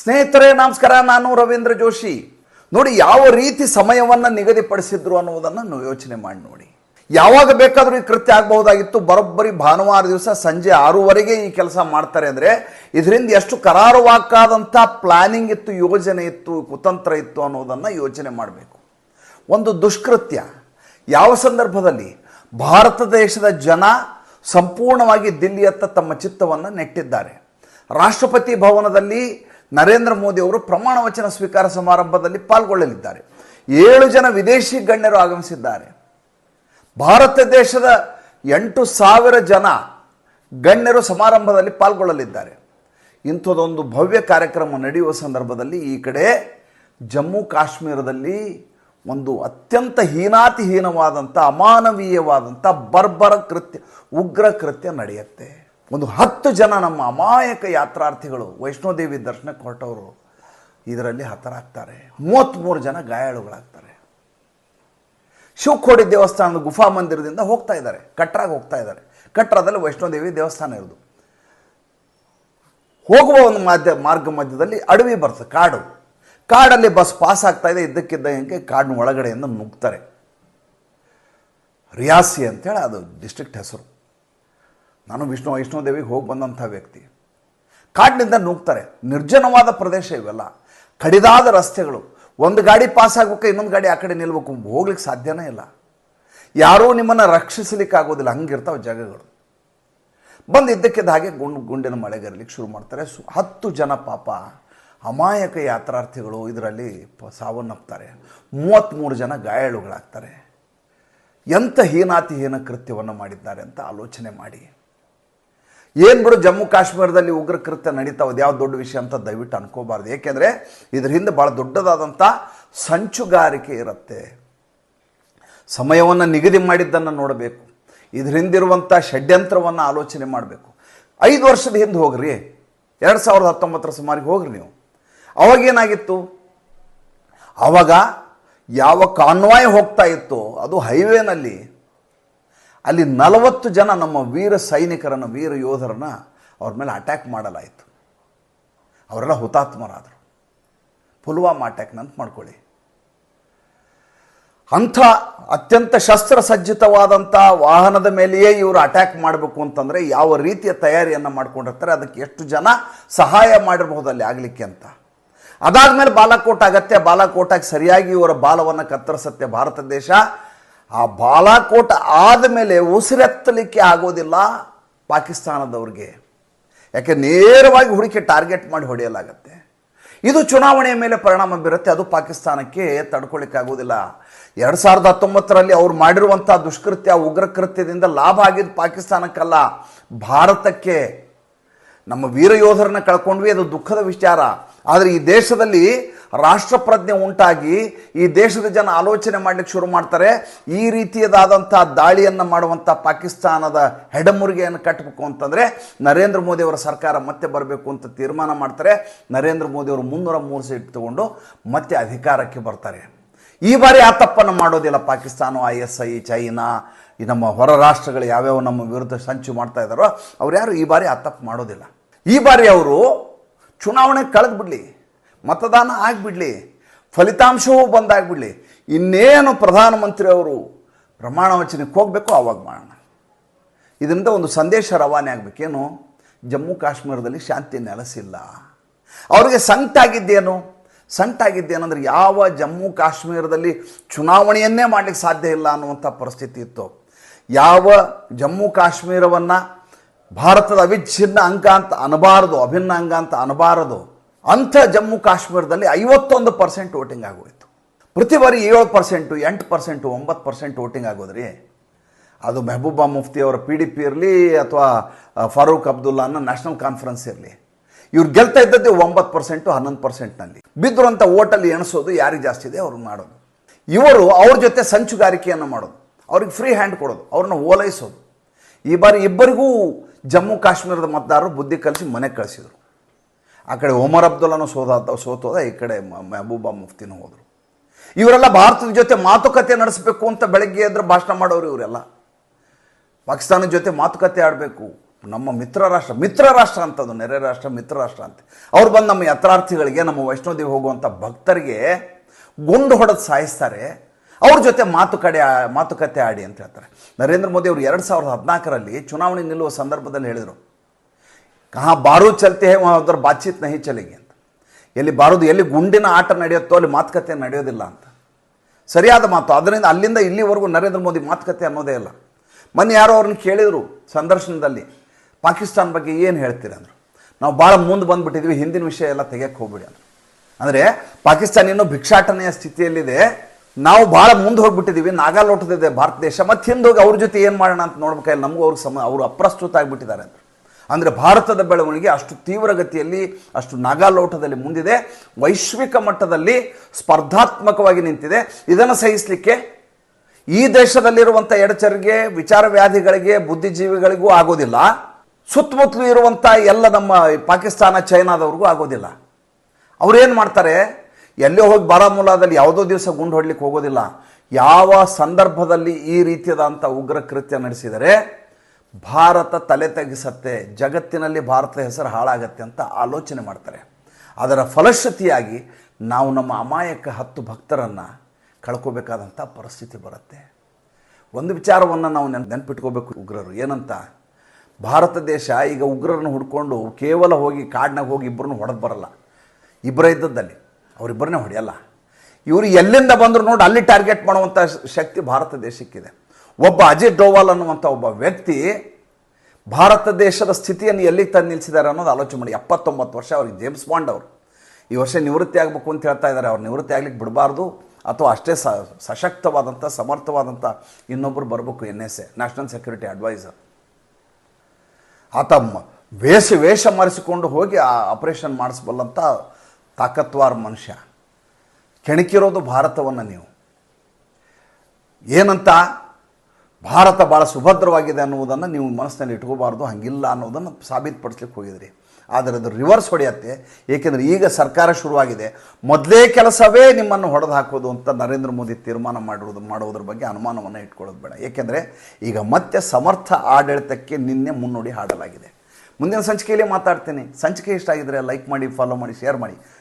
ಸ್ನೇಹಿತರೆ, ನಮಸ್ಕಾರ. ನಾನು ರವೀಂದ್ರ ಜೋಶಿ. ನೋಡಿ, ಯಾವ ರೀತಿ ಸಮಯವನ್ನು ನಿಗದಿಪಡಿಸಿದ್ರು ಅನ್ನುವುದನ್ನು ನಾವು ಯೋಚನೆ ಮಾಡಿ ನೋಡಿ. ಯಾವಾಗ ಬೇಕಾದರೂ ಈ ಕೃತ್ಯ ಆಗಬಹುದಾಗಿತ್ತು. ಬರೋಬ್ಬರಿ ಭಾನುವಾರ ದಿವಸ ಸಂಜೆ ಆರೂವರೆಗೆ ಈ ಕೆಲಸ ಮಾಡ್ತಾರೆ ಅಂದರೆ, ಇದರಿಂದ ಎಷ್ಟು ಕರಾರುವಾಕಾದಂಥ ಪ್ಲಾನಿಂಗ್ ಇತ್ತು, ಯೋಜನೆ ಇತ್ತು, ಕುತಂತ್ರ ಇತ್ತು ಅನ್ನೋದನ್ನು ಯೋಚನೆ ಮಾಡಬೇಕು. ಒಂದು ದುಷ್ಕೃತ್ಯ. ಯಾವ ಸಂದರ್ಭದಲ್ಲಿ? ಭಾರತ ದೇಶದ ಜನ ಸಂಪೂರ್ಣವಾಗಿ ದಿಲ್ಲಿಯತ್ತ ತಮ್ಮ ಚಿತ್ತವನ್ನು ನೆಟ್ಟಿದ್ದಾರೆ. ರಾಷ್ಟ್ರಪತಿ ಭವನದಲ್ಲಿ ನರೇಂದ್ರ ಮೋದಿ ಅವರು ಪ್ರಮಾಣ ವಚನ ಸ್ವೀಕಾರ ಸಮಾರಂಭದಲ್ಲಿ ಪಾಲ್ಗೊಳ್ಳಲಿದ್ದಾರೆ. ಏಳು ಜನ ವಿದೇಶಿ ಗಣ್ಯರು ಆಗಮಿಸಿದ್ದಾರೆ. ಭಾರತ ದೇಶದ ಎಂಟು ಸಾವಿರ ಜನ ಗಣ್ಯರು ಸಮಾರಂಭದಲ್ಲಿ ಪಾಲ್ಗೊಳ್ಳಲಿದ್ದಾರೆ. ಇಂಥದ್ದೊಂದು ಭವ್ಯ ಕಾರ್ಯಕ್ರಮ ನಡೆಯುವ ಸಂದರ್ಭದಲ್ಲಿ ಈ ಕಡೆ ಜಮ್ಮು ಕಾಶ್ಮೀರದಲ್ಲಿ ಒಂದು ಅತ್ಯಂತ ಹೀನಾತಿಹೀನವಾದಂಥ ಅಮಾನವೀಯವಾದಂಥ ಬರ್ಬರ ಕೃತ್ಯ, ಉಗ್ರ ಕೃತ್ಯ ನಡೆಯುತ್ತೆ. ಒಂದು ಹತ್ತು ಜನ ನಮ್ಮ ಅಮಾಯಕ ಯಾತ್ರಾರ್ಥಿಗಳು ವೈಷ್ಣೋದೇವಿ ದರ್ಶನಕ್ಕೆ ಹೊರಟವರು ಇದರಲ್ಲಿ ಹತರಾಗ್ತಾರೆ. ಮೂವತ್ತ್ಮೂರು ಜನ ಗಾಯಾಳುಗಳಾಗ್ತಾರೆ. ಶಿವಕೋಡಿ ದೇವಸ್ಥಾನದ ಗುಫಾ ಮಂದಿರದಿಂದ ಹೋಗ್ತಾ ಇದ್ದಾರೆ. ಕಟ್ರಾಗ ಹೋಗ್ತಾ ಇದ್ದಾರೆ. ಕಟ್ರಾದಲ್ಲಿ ವೈಷ್ಣೋದೇವಿ ದೇವಸ್ಥಾನ ಇರೋದು. ಹೋಗುವ ಒಂದು ಮಾಧ್ಯ, ಮಾರ್ಗ ಮಧ್ಯದಲ್ಲಿ ಅಡವಿ ಬರ್ತದೆ, ಕಾಡು. ಕಾಡಲ್ಲಿ ಬಸ್ ಪಾಸ್ ಆಗ್ತಾ ಇದೆ ಇದ್ದಕ್ಕಿದ್ದಂಗೆ ಕಾಡಿನ ಒಳಗಡೆಯಿಂದ ನುಗ್ತಾರೆ. ರಿಯಾಸಿ ಅಂತೇಳಿ ಅದು ಡಿಸ್ಟ್ರಿಕ್ಟ್ ಹೆಸರು. ನಾನು ವಿಷ್ಣು ದೇವಿಗೆ ಹೋಗಿ ಬಂದಂಥ ವ್ಯಕ್ತಿ. ಕಾಡಿನಿಂದ ನುಗ್ತಾರೆ. ನಿರ್ಜನವಾದ ಪ್ರದೇಶ ಇವೆಲ್ಲ. ಕಡಿದಾದ ರಸ್ತೆಗಳು. ಒಂದು ಗಾಡಿ ಪಾಸ್ ಆಗ್ಬೇಕು ಇನ್ನೊಂದು ಗಾಡಿ ಆ ಕಡೆ ನಿಲ್ಬೇಕು. ಹೋಗ್ಲಿಕ್ಕೆ ಸಾಧ್ಯನೇ ಇಲ್ಲ. ಯಾರೂ ನಿಮ್ಮನ್ನು ರಕ್ಷಿಸಲಿಕ್ಕೆ ಆಗೋದಿಲ್ಲ. ಹಂಗಿರ್ತಾವೆ ಜಾಗಗಳು. ಬಂದು ಇದ್ದಕ್ಕಿದ್ದ ಹಾಗೆ ಗುಂಡು, ಗುಂಡಿನ ಮಳೆಗರಲಿಕ್ಕೆ ಶುರು ಮಾಡ್ತಾರೆ. ಸು, ಹತ್ತು ಜನ ಪಾಪ ಅಮಾಯಕ ಯಾತ್ರಾರ್ಥಿಗಳು ಇದರಲ್ಲಿ ಸಾವನ್ನಪ್ತಾರೆ. ಮೂವತ್ತ್ಮೂರು ಜನ ಗಾಯಾಳುಗಳಾಗ್ತಾರೆ. ಎಂಥ ಹೀನಾತಿಹೀನ ಕೃತ್ಯವನ್ನು ಮಾಡಿದ್ದಾರೆ ಅಂತ ಆಲೋಚನೆ ಮಾಡಿ. ಏನು ಬಿಡು ಜಮ್ಮು ಕಾಶ್ಮೀರದಲ್ಲಿ ಉಗ್ರ ಕೃತ್ಯ ನಡೀತಾವೆ ಯಾವ ದೊಡ್ಡ ವಿಷಯ ಅಂತ ದಯವಿಟ್ಟು ಅನ್ಕೋಬಾರ್ದು. ಏಕೆಂದರೆ ಇದ್ರ ಹಿಂದೆ ಭಾಳ ದೊಡ್ಡದಾದಂಥ ಸಂಚುಗಾರಿಕೆ ಇರುತ್ತೆ. ಸಮಯವನ್ನು ನಿಗದಿ ಮಾಡಿದ್ದನ್ನು ನೋಡಬೇಕು. ಇದ್ರ ಹಿಂದಿರುವಂಥ ಷಡ್ಯಂತ್ರವನ್ನು ಆಲೋಚನೆ ಮಾಡಬೇಕು. ಐದು ವರ್ಷದ ಹಿಂದೆ ಹೋಗ್ರಿ. ಎರಡು ಸಾವಿರದ ಹತ್ತೊಂಬತ್ತರ ಸುಮಾರಿಗೆ ಹೋಗ್ರಿ ನೀವು. ಅವಾಗೇನಾಗಿತ್ತು ಆವಾಗ ಯಾವ ಕಾನ್ವಾಯ್ ಹೋಗ್ತಾ ಇತ್ತು, ಅದು ಹೈವೇನಲ್ಲಿ ಅಲ್ಲಿ ನಲವತ್ತು ಜನ ನಮ್ಮ ವೀರ ಸೈನಿಕರನ್ನು, ವೀರ ಯೋಧರನ್ನ ಅವ್ರ ಮೇಲೆ ಅಟ್ಯಾಕ್ ಮಾಡಲಾಯಿತು. ಅವರೆಲ್ಲ ಹುತಾತ್ಮರಾದರು. ಪುಲ್ವಾಮಾ ಅಟ್ಯಾಕ್ ನಂತ ಮಾಡ್ಕೊಳ್ಳಿ. ಅಂಥ ಅತ್ಯಂತ ಶಸ್ತ್ರಸಜ್ಜಿತವಾದಂಥ ವಾಹನದ ಮೇಲೆಯೇ ಇವರು ಅಟ್ಯಾಕ್ ಮಾಡಬೇಕು ಅಂತಂದರೆ ಯಾವ ರೀತಿಯ ತಯಾರಿಯನ್ನು ಮಾಡ್ಕೊಂಡಿರ್ತಾರೆ, ಅದಕ್ಕೆ ಎಷ್ಟು ಜನ ಸಹಾಯ ಮಾಡಿರಬಹುದು ಅಲ್ಲಿ ಆಗಲಿಕ್ಕೆ ಅಂತ. ಅದಾದಮೇಲೆ ಬಾಲಾಕೋಟ್ ಆಗತ್ತೆ. ಬಾಲಾಕೋಟಾಗಿ ಸರಿಯಾಗಿ ಇವರ ಬಾಲವನ್ನು ಕತ್ತರಿಸತ್ತೆ. ಭಾರತ ದೇಶ ಆ ಬಾಲಾಕೋಟ್ ಆದಮೇಲೆ ಉಸಿರೆತ್ತಲಿಕ್ಕೆ ಆಗೋದಿಲ್ಲ ಪಾಕಿಸ್ತಾನದವ್ರಿಗೆ. ಯಾಕೆ ನೇರವಾಗಿ ಹುಡುಕಿ ಟಾರ್ಗೆಟ್ ಮಾಡಿ ಹೊಡೆಯಲಾಗತ್ತೆ. ಇದು ಚುನಾವಣೆಯ ಮೇಲೆ ಪರಿಣಾಮ ಬೀರುತ್ತೆ, ಅದು ಪಾಕಿಸ್ತಾನಕ್ಕೆ ತಡ್ಕೊಳ್ಳಿಕ್ಕಾಗೋದಿಲ್ಲ ಎರಡು ಸಾವಿರದ ಹತ್ತೊಂಬತ್ತರಲ್ಲಿ ಅವ್ರು ಮಾಡಿರುವಂಥ ದುಷ್ಕೃತ್ಯ ಉಗ್ರ ಕೃತ್ಯದಿಂದ ಲಾಭ ಆಗಿದ್ದು ಪಾಕಿಸ್ತಾನಕ್ಕಲ್ಲ. ಭಾರತಕ್ಕೆ ನಮ್ಮ ವೀರ ಯೋಧರನ್ನ ಕಳ್ಕೊಂಡ್ವಿ, ಅದು ದುಃಖದ ವಿಚಾರ. ಆದರೆ ಈ ದೇಶದಲ್ಲಿ ರಾಷ್ಟ್ರಪ್ರಜ್ಞೆ ಉಂಟಾಗಿ ಈ ದೇಶದ ಜನ ಆಲೋಚನೆ ಮಾಡಲಿಕ್ಕೆ ಶುರು ಮಾಡ್ತಾರೆ. ಈ ರೀತಿಯದಾದಂಥ ದಾಳಿಯನ್ನು ಮಾಡುವಂಥ ಪಾಕಿಸ್ತಾನದ ಹೆಡಮುರಿಗೆಯನ್ನು ಕಟ್ಟಬೇಕು ಅಂತಂದರೆ ನರೇಂದ್ರ ಮೋದಿಯವರ ಸರ್ಕಾರ ಮತ್ತೆ ಬರಬೇಕು ಅಂತ ತೀರ್ಮಾನ ಮಾಡ್ತಾರೆ. ನರೇಂದ್ರ ಮೋದಿಯವರು ಮುನ್ನೂರ ಮೂರು ಸೀಟ್ ತಗೊಂಡು ಮತ್ತೆ ಅಧಿಕಾರಕ್ಕೆ ಬರ್ತಾರೆ. ಈ ಬಾರಿ ಆ ತಪ್ಪನ್ನು ಮಾಡೋದಿಲ್ಲ Pakistan, I S I, China, ಈ ನಮ್ಮ ಹೊರ ರಾಷ್ಟ್ರಗಳು ಯಾವ್ಯಾವ ನಮ್ಮ ವಿರುದ್ಧ ಸಂಚು ಮಾಡ್ತಾ ಇದ್ದಾರೋ ಅವ್ರು ಯಾರು ಈ ಬಾರಿ ಆ ತಪ್ಪು ಮಾಡೋದಿಲ್ಲ. ಈ ಬಾರಿ ಅವರು ಚುನಾವಣೆ ಕಳೆದು ಬಿಡಲಿ, ಮತದಾನ ಆಗಿಬಿಡಲಿ ಫಲಿತಾಂಶವೂ ಬಂದಾಗ್ಬಿಡಲಿ ಇನ್ನೇನು ಪ್ರಧಾನಮಂತ್ರಿ ಅವರು ಪ್ರಮಾಣ ವಚನಕ್ಕೆ ಹೋಗಬೇಕು ಆವಾಗ ಮಾಡೋಣ. ಇದರಿಂದ ಒಂದು ಸಂದೇಶ ರವಾನೆ ಆಗಬೇಕೇನು ಜಮ್ಮು ಕಾಶ್ಮೀರದಲ್ಲಿ ಶಾಂತಿ ನೆಲೆಸಿಲ್ಲ. ಅವರಿಗೆ ಸಂಕಟಾಗಿದ್ದೇನು ಅಂದರೆ ಯಾವ ಜಮ್ಮು ಕಾಶ್ಮೀರದಲ್ಲಿ ಚುನಾವಣೆಯನ್ನೇ ಮಾಡಲಿಕ್ಕೆ ಸಾಧ್ಯ ಇಲ್ಲ ಅನ್ನುವಂಥ ಪರಿಸ್ಥಿತಿ ಇತ್ತು. ಯಾವ ಜಮ್ಮು ಕಾಶ್ಮೀರವನ್ನು ಭಾರತದ ಅವಿಚ್ಛಿನ್ನ ಅಂಗ ಅಂತ ಅನ್ನಬಾರದು ಅಭಿನ್ನ ಅಂಗ ಅಂತ ಅನ್ನಬಾರದು ಅಂಥ ಜಮ್ಮು ಕಾಶ್ಮೀರದಲ್ಲಿ ಐವತ್ತೊಂದು ಪರ್ಸೆಂಟ್ ವೋಟಿಂಗ್ ಆಗೋಯಿತು. ಪ್ರತಿ ಬಾರಿ ಏಳು ಪರ್ಸೆಂಟು, ಎಂಟು ಪರ್ಸೆಂಟು, ಒಂಬತ್ತು ಪರ್ಸೆಂಟ್ ವೋಟಿಂಗ್ ಆಗೋದ್ರಿ. ಅದು ಮೆಹಬೂಬಾ ಮುಫ್ತಿ ಅವರ ಪಿ ಡಿ ಪಿ ಇರಲಿ ಅಥವಾ ಫಾರೂಕ್ ಅಬ್ದುಲ್ಲಾ ಅನ್ನೋ ನ್ಯಾಷನಲ್ ಕಾನ್ಫರೆನ್ಸ್ ಇರಲಿ. ಇವ್ರು ಗೆಲ್ತಾ ಇದ್ದದ್ದು ಒಂಬತ್ತು ಪರ್ಸೆಂಟು, ಹನ್ನೊಂದು ಪರ್ಸೆಂಟ್ನಲ್ಲಿ. ಬಿದ್ದಿರುವಂಥ ಓಟಲ್ಲಿ ಎಣಿಸೋದು ಯಾರಿಗೆ ಜಾಸ್ತಿ ಇದೆ? ಅವ್ರಿಗೆ ಮಾಡೋದು. ಇವರು ಅವ್ರ ಜೊತೆ ಸಂಚುಗಾರಿಕೆಯನ್ನು ಮಾಡೋದು. ಅವ್ರಿಗೆ ಫ್ರೀ ಹ್ಯಾಂಡ್ ಕೊಡೋದು. ಅವ್ರನ್ನ ಓಲೈಸೋದು. ಈ ಬಾರಿ ಇಬ್ಬರಿಗೂ ಜಮ್ಮು ಕಾಶ್ಮೀರದ ಮತದಾರರು ಬುದ್ಧಿ ಕಲಿಸಿ ಮನೆಗೆ ಕಳಿಸಿದರು. ಆ ಕಡೆ ಒಮರ್ ಅಬ್ದುಲ್ಲಾನು ಸೋದ, ಸೋತೋದ, ಈ ಕಡೆ ಮೆಹಬೂಬಾ ಮುಫ್ತಿನೂ ಹೋದರು. ಇವರೆಲ್ಲ ಭಾರತದ ಜೊತೆ ಮಾತುಕತೆ ನಡೆಸಬೇಕು ಅಂತ ಬೆಳಗ್ಗೆ ಎದ್ರೆ ಭಾಷಣ ಮಾಡೋರು ಇವರೆಲ್ಲ. ಪಾಕಿಸ್ತಾನದ ಜೊತೆ ಮಾತುಕತೆ ಆಡಬೇಕು. ನಮ್ಮ ಮಿತ್ರ ರಾಷ್ಟ್ರ ಮಿತ್ರ ರಾಷ್ಟ್ರ ಅಂತದು ನೆರೆ ರಾಷ್ಟ್ರ, ಮಿತ್ರ ರಾಷ್ಟ್ರ ಅಂತ. ಅವ್ರು ಬಂದು ನಮ್ಮ ಯಾತ್ರಾರ್ಥಿಗಳಿಗೆ, ನಮ್ಮ ವೈಷ್ಣೋದೇವಿ ಹೋಗುವಂಥ ಭಕ್ತರಿಗೆ ಗುಂಡು ಹೊಡೆದು ಸಾಯಿಸ್ತಾರೆ. ಅವ್ರ ಜೊತೆ ಮಾತುಕತೆ ಮಾತುಕತೆ ಆಡಿ ಅಂತ ಹೇಳ್ತಾರೆ. ನರೇಂದ್ರ ಮೋದಿ ಅವರು ಎರಡು ಸಾವಿರದ ಹದಿನಾಲ್ಕರಲ್ಲಿ ಚುನಾವಣೆ ನಿಲ್ಲುವ ಸಂದರ್ಭದಲ್ಲಿ ಹೇಳಿದರು. ಕಹಾ ಬಾರು ಚಲ್ತೆ ಉಧರ್ ಬಾತಚೀತ್ ನಹಿ ಚಲಿಗೆ ಅಂತ. ಎಲ್ಲಿ ಬಾರೋದು, ಎಲ್ಲಿ ಗುಂಡಿನ ಆಟ ನಡೆಯುತ್ತೋ ಅಲ್ಲಿ ಮಾತುಕತೆ ನಡೆಯೋದಿಲ್ಲ ಅಂತ. ಸರಿಯಾದ ಮಾತು. ಅದರಿಂದ ಅಲ್ಲಿಂದ ಇಲ್ಲಿವರೆಗೂ ನರೇಂದ್ರ ಮೋದಿ ಮಾತುಕತೆ ಅನ್ನೋದೇ ಇಲ್ಲ. ಮೊನ್ನೆ ಯಾರೋ ಅವ್ರನ್ನ ಕೇಳಿದರು ಸಂದರ್ಶನದಲ್ಲಿ. ಪಾಕಿಸ್ತಾನ ಬಗ್ಗೆ ಏನು ಹೇಳ್ತೀರಿ ಅಂದರು. ನಾವು ಭಾಳ ಮುಂದೆ ಬಂದುಬಿಟ್ಟಿದ್ವಿ, ಹಿಂದಿನ ವಿಷಯ ಎಲ್ಲ ತೆಗೆಯಕ್ಕೆ ಹೋಗ್ಬಿಡಿ ಅಂದರು. ಅಂದರೆ ಪಾಕಿಸ್ತಾನ ಇನ್ನೂ ಭಿಕ್ಷಾಟನೆಯ ಸ್ಥಿತಿಯಲ್ಲಿದೆ. ನಾವು ಭಾಳ ಮುಂದೆ ಹೋಗ್ಬಿಟ್ಟಿದ್ದೀವಿ ನಾಗಾಲೋಟದಿದೆ ಭಾರತ ದೇಶ. ಮತ್ತೆ ಹಿಂದೆ ಹೋಗಿ ಅವ್ರ ಜೊತೆ ಏನು ಮಾಡೋಣ ಅಂತ ನೋಡ್ಬೇಕಾದ್ರೆ ನಮಗೂ ಅವ್ರಿಗೆ ಸಮ, ಅವರು ಅಪ್ರಸ್ತುತ ಆಗಿಬಿಟ್ಟಿದ್ದಾರೆ ಅಂತ. ಅಂದರೆ ಭಾರತದ ಬೆಳವಣಿಗೆ ಅಷ್ಟು ತೀವ್ರಗತಿಯಲ್ಲಿ ಅಷ್ಟು ನಾಗಾಲೋಟದಲ್ಲಿ ಮುಂದಿದೆ. ವೈಶ್ವಿಕ ಮಟ್ಟದಲ್ಲಿ ಸ್ಪರ್ಧಾತ್ಮಕವಾಗಿ ನಿಂತಿದೆ. ಇದನ್ನು ಸಹಿಸಲಿಕ್ಕೆ ಈ ದೇಶದಲ್ಲಿರುವಂಥ ಎಡಚರಿಗೆ, ವಿಚಾರ ವ್ಯಾಧಿಗಳಿಗೆ, ಬುದ್ಧಿಜೀವಿಗಳಿಗೂ ಆಗೋದಿಲ್ಲ. ಸುತ್ತಮುತ್ತಲು ಇರುವಂಥ ಎಲ್ಲ ನಮ್ಮ ಪಾಕಿಸ್ತಾನ, ಚೈನಾದವ್ರಿಗೂ ಆಗೋದಿಲ್ಲ. ಅವ್ರೇನು ಮಾಡ್ತಾರೆ? ಎಲ್ಲೋ ಹೋಗಿ ಬಾರಾಮುಲಾದಲ್ಲಿ ಯಾವುದೋ ದಿವಸ ಗುಂಡು ಹೊಡ್ಲಿಕ್ಕೆ ಹೋಗೋದಿಲ್ಲ. ಯಾವ ಸಂದರ್ಭದಲ್ಲಿ ಈ ರೀತಿಯಾದಂಥ ಉಗ್ರ ಕೃತ್ಯ ನಡೆಸಿದರೆ ಭಾರತ ತಲೆ ತಗ್ಗಿಸತ್ತೆ, ಜಗತ್ತಿನಲ್ಲಿ ಭಾರತ ಹೆಸರು ಹಾಳಾಗತ್ತೆ ಅಂತ ಆಲೋಚನೆ ಮಾಡ್ತಾರೆ. ಅದರ ಫಲಶ್ರುತಿಯಾಗಿ ನಾವು ನಮ್ಮ ಅಮಾಯಕ ಹತ್ತು ಭಕ್ತರನ್ನು ಕಳ್ಕೋಬೇಕಾದಂಥ ಪರಿಸ್ಥಿತಿ ಬರುತ್ತೆ. ಒಂದು ವಿಚಾರವನ್ನು ನಾವು ನೆನ್, ನೆನ್ಪಿಟ್ಕೋಬೇಕು ಉಗ್ರರು. ಏನಂತ? ಭಾರತ ದೇಶ ಈಗ ಉಗ್ರರನ್ನು ಹುಡ್ಕೊಂಡು ಕೇವಲ ಹೋಗಿ ಕಾಡಿನಾಗ ಹೋಗಿ ಇಬ್ಬರನ್ನು ಹೊಡೆದು ಬರಲ್ಲ. ಇಬ್ಬರ ಇದ್ದದ್ದಲ್ಲಿ. ಅವರಿಬ್ಬರನ್ನೇ ಹೊಡೆಯಲ್ಲ ಇವರು ಎಲ್ಲಿಂದ ಬಂದರು ನೋಡಿ ಅಲ್ಲಿ ಟಾರ್ಗೆಟ್ ಮಾಡುವಂಥ ಶಕ್ತಿ ಭಾರತ ದೇಶಕ್ಕಿದೆ. ಒಬ್ಬ ಅಜಿತ್ ಡೋವಾಲ್ ಅನ್ನುವಂಥ ಒಬ್ಬ ವ್ಯಕ್ತಿ ಭಾರತ ದೇಶದ ಸ್ಥಿತಿಯನ್ನು ಎಲ್ಲಿಗೆ ತಂದು ನಿಲ್ಲಿಸಿದ್ದಾರೆ ಅನ್ನೋದು ಆಲೋಚನೆ ಮಾಡಿ. ಎಪ್ಪತ್ತೊಂಬತ್ತು ವರ್ಷ ಅವ್ರಿಗೆ ಜೇಮ್ಸ್ ಬಾಂಡ್ ಅವರು. ಈ ವರ್ಷ ನಿವೃತ್ತಿ ಆಗಬೇಕು ಅಂತ ಹೇಳ್ತಾ ಇದ್ದಾರೆ ಅವ್ರು ನಿವೃತ್ತಿ ಆಗ್ಲಿಕ್ಕೆ ಬಿಡಬಾರ್ದು. ಅಥವಾ ಅಷ್ಟೇ ಸ ಸಶಕ್ತವಾದಂಥ ಸಮರ್ಥವಾದಂಥ ಇನ್ನೊಬ್ಬರು ಬರಬೇಕು, N S A national security adviser ಆತ ವೇಷ ವೇಷ ಮರೆಸಿಕೊಂಡು ಹೋಗಿ ಆ ಆಪರೇಷನ್ ಮಾಡಿಸ್ಬಲ್ಲಂಥ ತಾಕತ್ವಾರ್ ಮನುಷ್ಯ. ಕೆಣಕಿರೋದು ಭಾರತವನ್ನು ನೀವು. ಏನಂತ? ಭಾರತ ಭಾಳ ಸುಭದ್ರವಾಗಿದೆ ಅನ್ನುವುದನ್ನು ನೀವು ಮನಸ್ಸಿನಲ್ಲಿ ಇಟ್ಕೋಬಾರ್ದು, ಹಂಗಿಲ್ಲ ಅನ್ನೋದನ್ನು ಸಾಬೀತುಪಡಿಸ್ಲಿಕ್ಕೆ ಹೋಗಿದ್ರಿ. ಆದರೆ ಅದು ರಿವರ್ಸ್ ಹೊಡೆಯತ್ತೆ. ಏಕೆಂದರೆ ಈಗ ಸರ್ಕಾರ ಶುರುವಾಗಿದೆ. ಮೊದಲೇ ಕೆಲಸವೇ ನಿಮ್ಮನ್ನು ಹೊಡೆದು ಹಾಕೋದು ಅಂತ ನರೇಂದ್ರ ಮೋದಿ ತೀರ್ಮಾನ ಮಾಡಿರೋದು, ಮಾಡೋದ್ರ ಬಗ್ಗೆ ಅನುಮಾನವನ್ನು ಇಟ್ಕೊಳ್ಳೋದು ಬೇಡ. ಏಕೆಂದರೆ ಈಗ ಮತ್ತೆ ಸಮರ್ಥ ಆಡಳಿತಕ್ಕೆ ನಿನ್ನೆ ಮುನ್ನುಡಿ ಹಾಡಲಾಗಿದೆ. ಮುಂದಿನ ಸಂಚಿಕೆಯಲ್ಲಿ ಮಾತಾಡ್ತೀನಿ. ಸಂಚಿಕೆ ಇಷ್ಟ ಆಗಿದ್ರೆ ಲೈಕ್ ಮಾಡಿ ಫಾಲೋ ಮಾಡಿ ಶೇರ್ ಮಾಡಿ.